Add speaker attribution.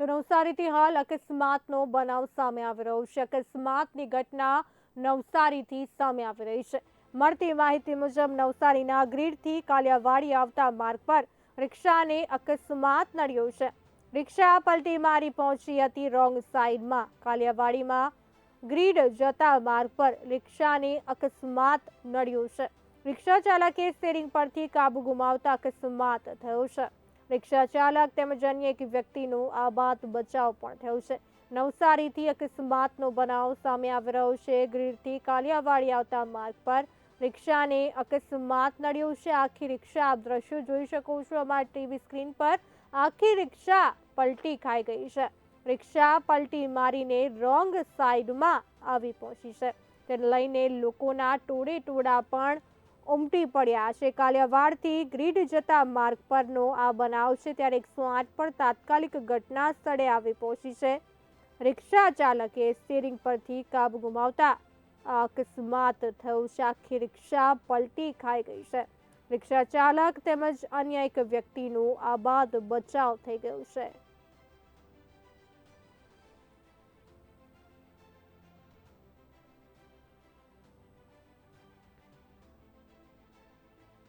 Speaker 1: તો નવસારીથી હાલ અકસ્માતનો બનાવ સામે આવી રહ્યો છે. અકસ્માતની ઘટના નવસારીથી સામે આવી રહી છે. મળતી માહિતી મુજબ નવસારીના ગ્રીડથી કાલિયાવાડી આવતા માર્ગ પર રિક્ષાને અકસ્માત નડ્યો છે. રિક્ષા પલટી મારી પહોંચી હતી રોંગ સાઈડમાં. કાલિયાવાડીમાં ગ્રીડ જતા માર્ગ પર રિક્ષાને અકસ્માત નડ્યો છે. રિક્ષા ચાલકે સ્ટેરિંગ પરથી કાબુ ગુમાવતા અકસ્માત થયો છે. રિક્ષા ચાલક તેમજ અન્ય એક વ્યક્તિનો આબાદ બચાવ પણ થયો છે. નવસારીથી અકસ્માતનો બનાવ સામે આવી રહ્યો છે. ગીરથી કાલિયાવાડી આવતા માર્ગ પર રિક્ષાને અકસ્માત નડ્યો છે. આખી રિક્ષા આપ દ્રશ્યો જોઈ શકો છો. અમારી ટીવી સ્ક્રીન પર આખી રિક્ષા પલટી ખાઈ ગઈ છે. રિક્ષા પલટી મારીને રોંગ સાઈડમાં આવી પહોંચી છે. તેને લઈને લોકોના ટોળે ટોળા પણ ઉમટી પડ્યા. છે કાલિયાવાડથી ગ્રીડ જતા માર્ગ પરનો આ બનાવ છે. ત્યારે એકસો આઠ પણ તાત્કાલિક ઘટના સ્થળે આવી પહોંચી છે. રિક્ષા ચાલકે સ્ટીરિંગ પરથી કાબુ ગુમાવતા અકસ્માત થયો. છે આખી રિક્ષા પલટી ખાઈ ગઈ છે. રિક્ષા ચાલક તેમજ અન્ય એક વ્યક્તિનું આબાદ બચાવ થઈ ગયો છે.